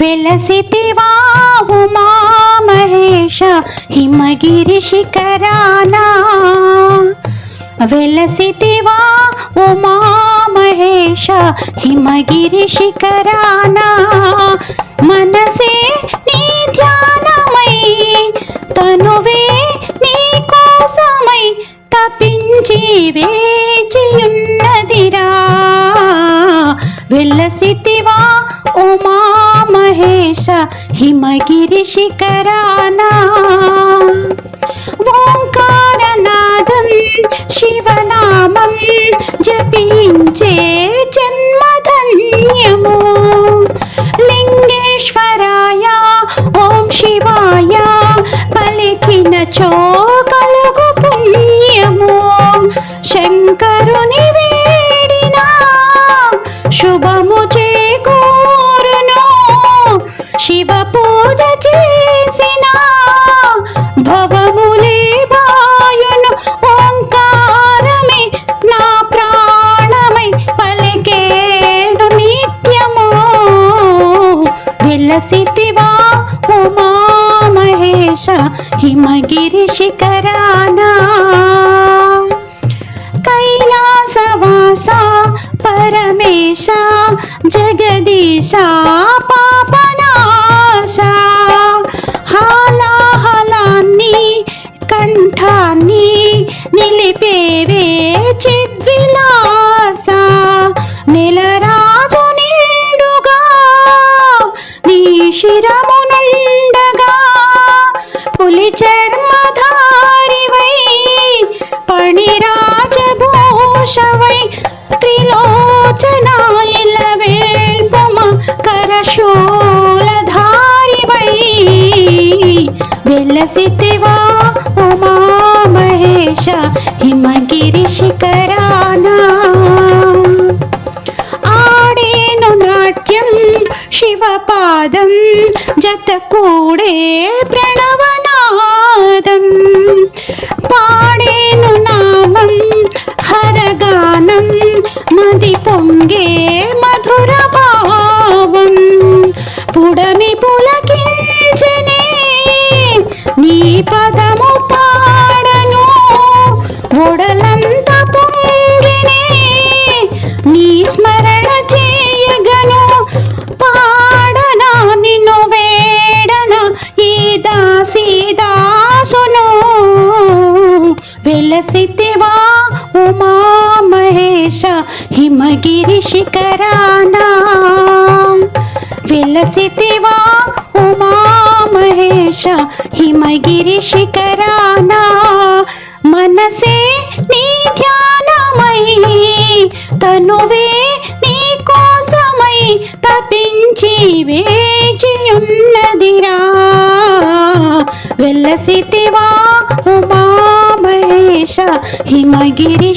వెలసితివా ఉమా మహేష హిమగిరి శిఖరానా. వెలసితివా ఉమా మహేష హిమగిరి శిఖరానా. మనసే నీ ధ్యానమై తనువే నీ కోసమై తపించి వేచియున్నదిరా. వెల్లసితివా హిమగిరి శిఖరానా. ఓంకారనాదం శివనామం జపించే విలసితివా ఉమా మహేష హిమగిరి శిఖరానా. కైలాసవాస పరమేశ జగదీశా నిలిపేవే చిద్విలాస నెలరాజు నిండుగా నీ శిరమునుండగా పులి చర్మధారివై పణిరాజభూషవై త్రిలోచనాయిలవేల్పమ కరశూలధారివై వెలసితివా శిఖరానా? ఆడేను నాట్యం శివపాదం జత కూడే ప్రణవనాదం. పాడేను నామం హరగానం నది పొంగే మధుర భావం పుడమి పులకించనే నీ పదము వెలసితివా ఉమా మహేష హిమగిరి శిఖరానా. వెలసితివా ఉమా మహేష హిమగిరి శిఖరానా. మనసే నీ ధ్యానమై తనువే నీ కోసమై తపించి వేచి ఉన్నదిరా ఉమా हि मगिरि